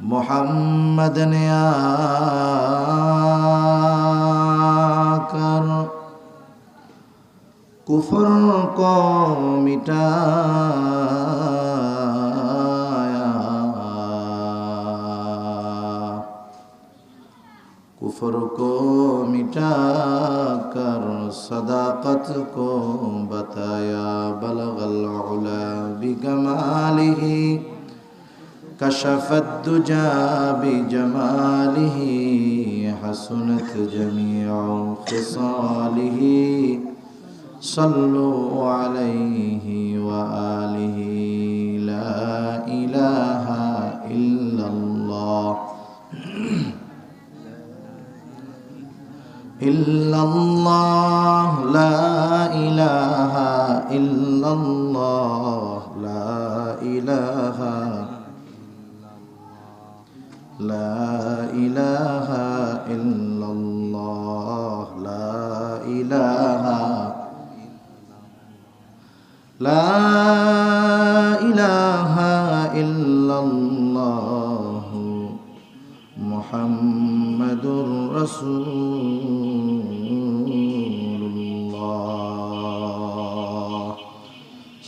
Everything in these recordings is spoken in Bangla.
محمد نے آ کر کفر کو مٹایا کفر کو مٹا کر صداقت کو بتایا بلغ العلا بکمالہ كشف الدجى بجماله حسنت جميع خصاله. صلوا عليه وآله لا إله إلا الله. إلا الله لا ইলাহা ইল্লাল্লাহ, লা ইলাহা লা ইলাহা ইল্লাল্লাহ, মুহাম্মাদুর রাসূলুল্লাহ,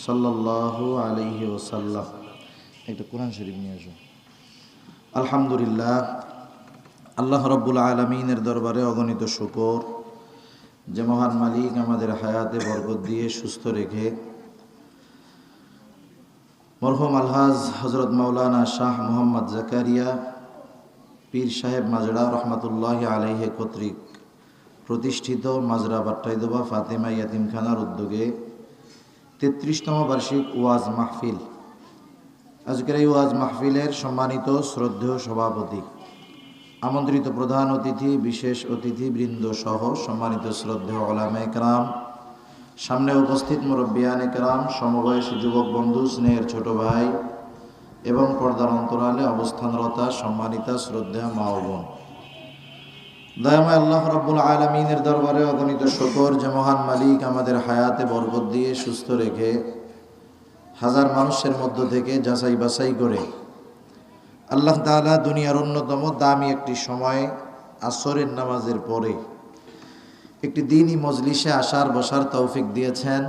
সাল্লাল্লাহু আলাইহি ওয়াসাল্লাম। একটা কোরআন শরীফ নিয়ে আসো। আলহামদুলিল্লাহ আল্লাহ রব্বুল আলমিনের দরবারে অগণিত শুকর। যে মহান মালিক আমাদের হায়াতে বরকত দিয়ে সুস্থ রেখে মরহুম আলহাজ হজরত মাওলানা শাহ মোহাম্মদ জাকারিয়া, পীর সাহেব মাজরা রহমতুল্লাহ আলহে কর্তৃক প্রতিষ্ঠিত মাজরা বাট্টাইদোবা ফাতেমা ইয়াতিমখানার উদ্যোগে তেত্রিশতম বার্ষিক ওয়াজ মাহফিল। আজকের এই ওয়াজ মাহফিলের সম্মানিত শ্রদ্ধেয় সভাপতি আমন্ত্রিত প্রধান অতিথি, বিশেষ অতিথি বৃন্দ সহ সম্মানিত শ্রদ্ধেয় ওলামে একরাম সামনে উপস্থিত মুরব্বিয়ান একরাম সমবয়সী যুবক বন্ধু, স্নেহের ছোট ভাই এবং পর্দার অন্তরালে অবস্থানরতা সম্মানিতা শ্রদ্ধা মা বোন। দয়াময় আল্লাহ রব্বুল আলমিনের দরবারে অগণিত শকর যে মহান মালিক আমাদের হায়াতে বরকত দিয়ে সুস্থ রেখে হাজার মানুষের মধ্য থেকে যাচাই বাছাই করে আল্লাহ তালা দুনিয়ার অন্যতম দামি একটি সময় আসরের নামাজের পরে একটি দিনই মজলিসে আসার বসার তৌফিক দিয়েছেন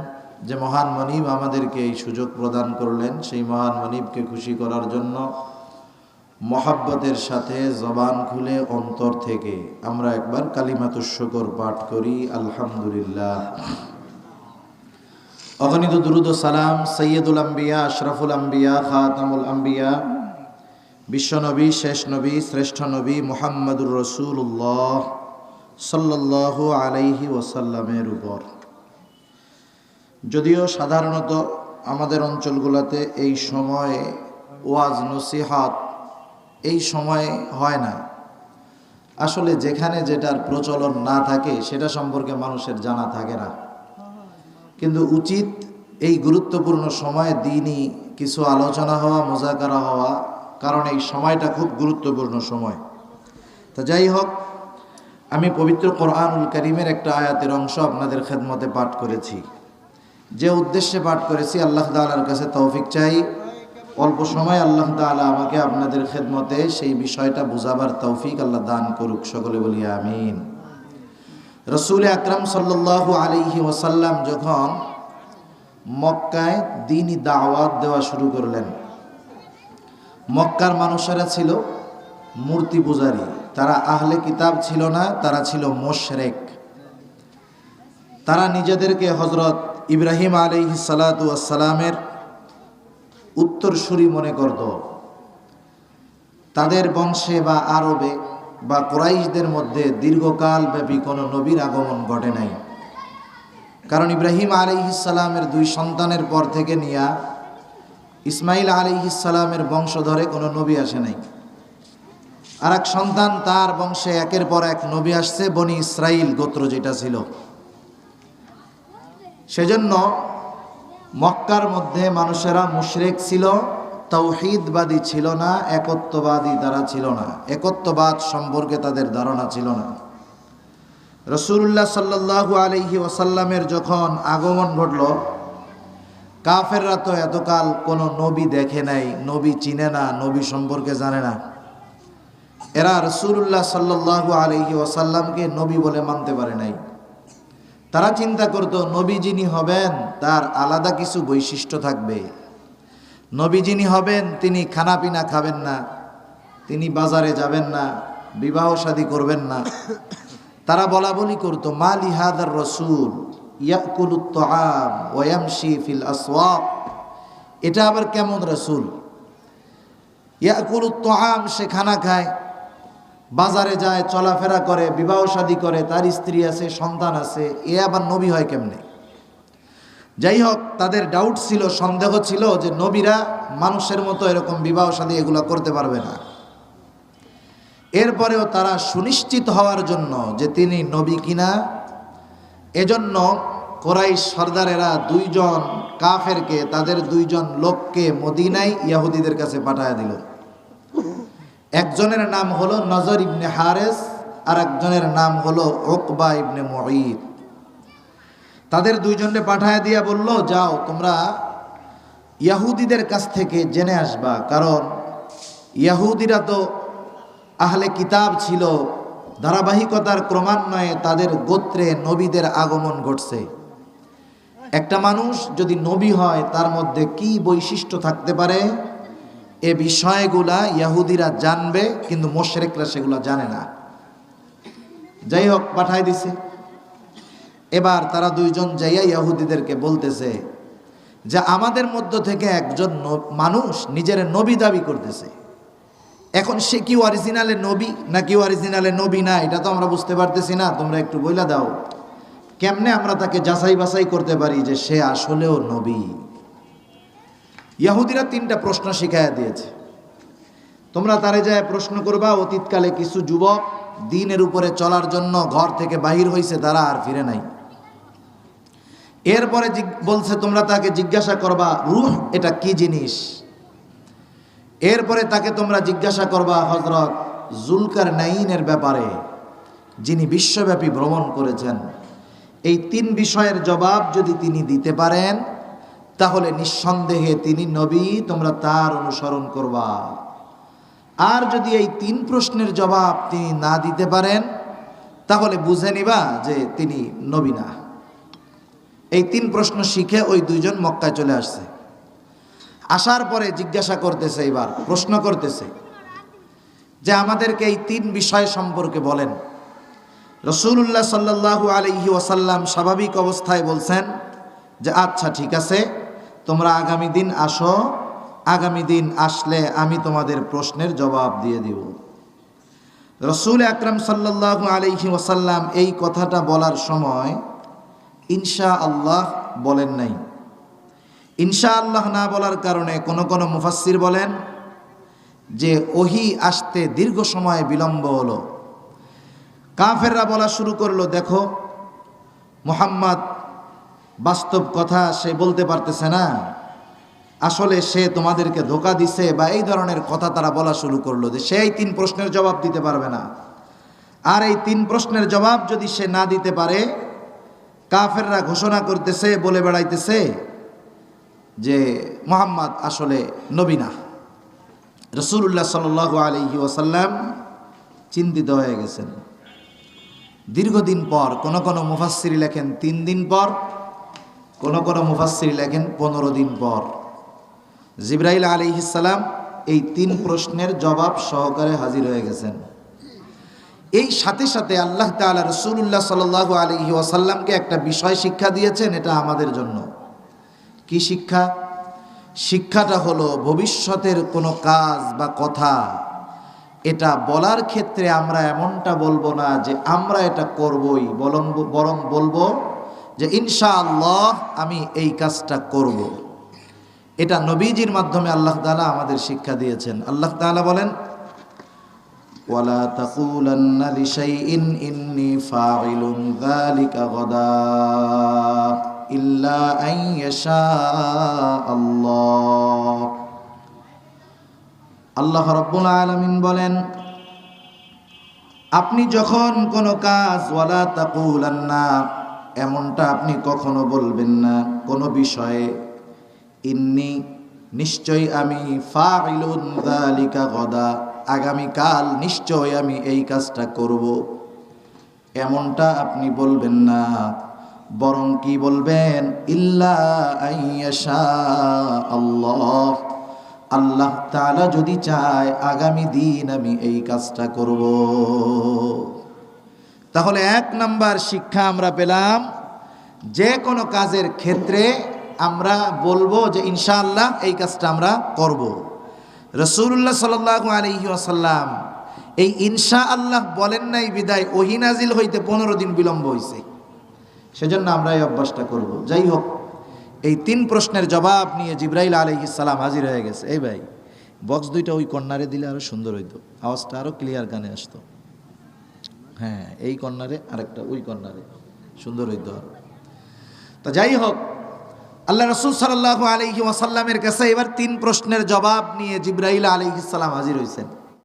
যে মহান মনিব আমাদেরকে এই সুযোগ প্রদান করলেন। সেই মহান মনিবকে খুশি করার জন্য মহাব্বতের সাথে জবান খুলে অন্তর থেকে আমরা একবার কালিমাতুর শকর পাঠ করি, আলহামদুলিল্লাহ। অগণিত দুরুদ সালাম সৈয়দুল আম্বিয়া, আশরাফুল আম্বিয়া, খাতামুল আম্বিয়া বিশ্বনবী শেষ নবী শ্রেষ্ঠ নবী মুহাম্মদুর রসুল্লাহ সাল্লাহ আলাইহি ওসাল্লামের উপর। যদিও সাধারণত আমাদের অঞ্চলগুলোতে এই সময়ে ওয়াজ, নসিহাত এই সময়ে হয় না। আসলে যেখানে যেটার প্রচলন না থাকে, সেটা সম্পর্কে মানুষের জানা থাকে না। কিন্তু উচিত এই গুরুত্বপূর্ণ সময়ে দিনই কিছু আলোচনা হওয়া, মোজাকারা হওয়া কারণ এই সময়টা খুব গুরুত্বপূর্ণ সময়। তা যাই হোক, আমি পবিত্র কোরআনুল করিমের একটা আয়াতের অংশ আপনাদের খেদমতে পাঠ করেছি। যে উদ্দেশ্যে পাঠ করেছি, আল্লাহ তালার কাছে তৌফিক চাই। অল্প সময় আল্লাহ তালা আমাকে আপনাদের খেদমতে সেই বিষয়টা বুঝাবার তৌফিক আল্লাহ দান করুক, সকলে বলি আমিন। রসুল আকরাম সাল্লাহ আলিহি ওসাল্লাম যখন মক্কায় দিনই দাওয়াত দেওয়া শুরু করলেন মক্কার মানুষেরা ছিল মূর্তি পূজারী। তারা আহলে কিতাব ছিল না, তারা ছিল মোশরেক। তারা নিজেদেরকে হজরত ইব্রাহিম আলী সালাতামের উত্তরসূরি মনে করত। তাদের বংশে বা আরবে বা কোরাইশদের মধ্যে দীর্ঘকাল ব্যাপী কোনো নবীর আগমন ঘটে নাই। কারণ ইব্রাহিম আলিহিসাল্লামের দুই সন্তানের পর থেকে নিয়া ইসমাইল আলিহিসাল্লামের বংশধরে কোনো নবী আসে নাই। আর এক সন্তান তার বংশে একের পর এক নবী আসছে, বনি ইসরাইল গোত্র যেটা ছিল। সেজন্য মক্কার মধ্যে মানুষেরা মুশরেক ছিল, তৌহিদবাদী ছিল না, একত্ববাদী তারা ছিল না। একত্ববাদ সম্পর্কে তাদের ধারণা ছিল না। রসুল্লাহ সাল্লাহু আলহি ওসাল্লামের যখন আগমন ঘটল কাফেররা তো এতকাল কোনো নবী দেখে নাই, নবী চিনে না, নবী সম্পর্কে জানে না। এরা রসুল্লাহ সাল্লাহ আলহি ওসাল্লামকে নবী বলে মানতে পারে নাই। তারা চিন্তা করত, নবী যিনি হবেন, তার আলাদা কিছু বৈশিষ্ট্য থাকবে। নবী যিনি হবেন, তিনি খানাপিনা খাবেন না, তিনি বাজারে যাবেন না, বিবাহ শাদী করবেন না। তারা বলা বলি করতো, মা লিহাদার রসুল। ইয়াকুলুত আম ওয়ামশি ফিল আসওয়াক। এটা আবার কেমন রসুল? ইয়াকুলুত আম সে খানা খায়, বাজারে যায়, চলাফেরা করে, বিবাহ শাদী করে, তার স্ত্রী আছে, সন্তান আছে, এ আবার নবী হয় কেমনে? যাই হোক, তাদের ডাউট ছিল, সন্দেহ ছিল যে নবীরা মানুষের মতো এরকম বিবাহ শাদী এগুলো করতে পারবে না। এরপরেও তারা সুনিশ্চিত হওয়ার জন্য যে তিনি নবী কিনা এজন্য কোরাই সর্দারেরা দুইজন কাফেরকে, তাদের দুইজন লোককে মদিনায় ইয়াহুদিদের কাছে পাঠায় দিল। একজনের নাম হলো নজর ইবনে হারেস, আর একজনের নাম হলো ওকবা ইবনে মঈদ। তাদের দুইজনকে পাঠায় দিয়া বলল, যাও, তোমরা ইয়াহুদিদের কাছ থেকে জেনে আসবা। কারণ ইয়াহুদিরা তো আহলে কিতাব ছিল ধারাবাহিকতার ক্রমান্বয়ে তাদের গোত্রে নবীদের আগমন ঘটছে। একটা মানুষ যদি নবী হয়, তার মধ্যে কি বৈশিষ্ট্য থাকতে পারে? এ বিষয়গুলা ইয়াহুদিরা জানবে, কিন্তু মোশরেকরা সেগুলো জানে না। যাই হোক পাঠাই দিছে। এবার তারা দুইজন যাইয়া ইয়াহুদিদেরকে বলতেছে যে, আমাদের মধ্য থেকে একজন মানুষ নিজের নবী দাবি করতেছে। এখন সে কি অরিজিনালে নবী নাকি অরিজিনালে নবী না, এটা তো আমরা বুঝতে পারতেছি না, তোমরা একটু বইলা দাও। কেমনে আমরা তাকে যাচাই বাছাই করতে পারি যে সে আসলেও নবী? ইয়াহুদিরা তিনটা প্রশ্ন শিখাইয়া দিয়েছে। তোমরা তারে যায় প্রশ্ন করবা, অতীতকালে কিছু যুবক দিনের উপরে চলার জন্য ঘর থেকে বাহির হয়েছে তারা আর ফিরে নাই। এরপরে বলছে, তোমরা তাকে জিজ্ঞাসা করবা, রুহ, এটা কি জিনিস? এরপরে তাকে তোমরা জিজ্ঞাসা করবা হজরত জুলকার নাইনের ব্যাপারে, যিনি বিশ্বব্যাপী ভ্রমণ করেছেন। এই তিন বিষয়ের জবাব যদি তিনি দিতে পারেন, তাহলে নিঃসন্দেহে তিনি নবী, তোমরা তার অনুসরণ করবা। আর যদি এই তিন প্রশ্নের জবাব তিনি না দিতে পারেন, তাহলে বুঝে নিবা যে তিনি নবী না। এই তিন প্রশ্ন শিখে ওই দুইজন মক্কায় চলে আসছে। আসার পরে জিজ্ঞাসা করতেছে এবার, প্রশ্ন করতেছে যে আমাদেরকে এই তিন বিষয় সম্পর্কে বলেন। রসুল্লাহ সাল্লাহু আলহি ওয়াসাল্লাম স্বাভাবিক অবস্থায় বলছেন যে আচ্ছা ঠিক আছে, তোমরা আগামী দিন আসো, আগামী দিন আসলে আমি তোমাদের প্রশ্নের জবাব দিয়ে দিব। রসুল আকরম সাল্লাহু আলহি ওয়াসাল্লাম এই কথাটা বলার সময় ইনশা আল্লাহ বলেন নাই। ইনশা আল্লাহ না বলার কারণে কোন কোন মুফাসির বলেন যে ওহি আসতে দীর্ঘ সময় বিলম্ব হলো। কাফেররা বলা শুরু করল, দেখো, মোহাম্মদ বাস্তব কথা সে বলতে পারতেছে না। আসলে সে তোমাদেরকে ধোকা দিছে বা এই ধরনের কথা তারা বলা শুরু করল যে সে এই তিন প্রশ্নের জবাব দিতে পারবে না। আর এই তিন প্রশ্নের জবাব যদি সে না দিতে পারে, কাফেররা ঘোষণা করতেছে, বলে বেড়াইতেছে যে মোহাম্মদ আসলে নবীনা রসুল্লাহ সাল আলহি ওসাল্লাম চিন্তিত হয়ে গেছেন। দীর্ঘদিন পর কোন কোন মুফাসিরি লেখেন তিন দিন পর, কোন কোন মুফাসিরি লেখেন পনেরো দিন পর। জিব্রাইল আলী ইসালাম এই তিন প্রশ্নের জবাব সহকারে হাজির হয়ে গেছেন। এই সাথে সাথে আল্লাহ তালা রসুল্লাহ সাল আলহি ওয়াসাল্লামকে একটা বিষয় শিক্ষা দিয়েছেন, এটা আমাদের জন্য। কি শিক্ষা? শিক্ষাটা হলো ভবিষ্যতের কোনো কাজ বা কথা। এটা বলার ক্ষেত্রে আমরা এমনটা বলব না যে আমরা এটা করবই বরং বরং বলব যে ইনশা আল্লাহ আমি এই কাজটা করব। এটা নবীজির মাধ্যমে আল্লাহ তালা আমাদের শিক্ষা দিয়েছেন। আল্লাহ তালা বলেন, ওয়ালা লিশাইইন ইন্নী ফাইলুন যালিকা গাদা। ইল্লা আল্লাহ। আল্লাহ রব্বুল আলামিন বলেন, আপনি যখন কোনো কাজ, ওয়ালা তাকুলান্না, এমনটা আপনি কখনো বলবেন না, কোনো বিষয়ে। ইন্নি নিশ্চয়ই আমি ফাইলুন যালিকা গদা, আগামীকাল নিশ্চয় আমি এই কাজটা করব। এমনটা আপনি বলবেন না। বরং কি বলবেন? আল্লাহ। আল্লাহ তাআলা যদি চায়, আগামী দিন আমি এই কাজটা করব। তাহলে এক নাম্বার শিক্ষা আমরা পেলাম, যে কোনো কাজের ক্ষেত্রে আমরা বলব যে ইনশাআল্লাহ এই কাজটা আমরা করব। রসুল্লাহ সাল্লাহ আলহি আসাল্লাম এই ইনশা আল্লাহ বলেন নাই বিদায় ওহিনাজিল হইতে পনেরো দিন বিলম্ব হয়েছে সেজন্য আমরা এই অভ্যাসটা করব। যাই হোক, এই তিন প্রশ্নের জবাব নিয়ে জিব্রাইল আলহিসাল্লাম হাজির হয়ে গেছে। এই ভাই বক্স দুইটা ওই কর্নারে দিলে আরও সুন্দর হইতো। আওয়াজটা আরও ক্লিয়ার গানে আসতো। হ্যাঁ এই কর্নারে, আরেকটা ওই কর্নারে। সুন্দর হইতো তা যাই হোক, আল্লাহ রসুল সাল্লাহ আলহি ওয়াসাল্লামের কাছে এবার তিন প্রশ্নের জবাব নিয়ে জিব্রাইল আলহিসাল্লাম হাজির হয়েছেন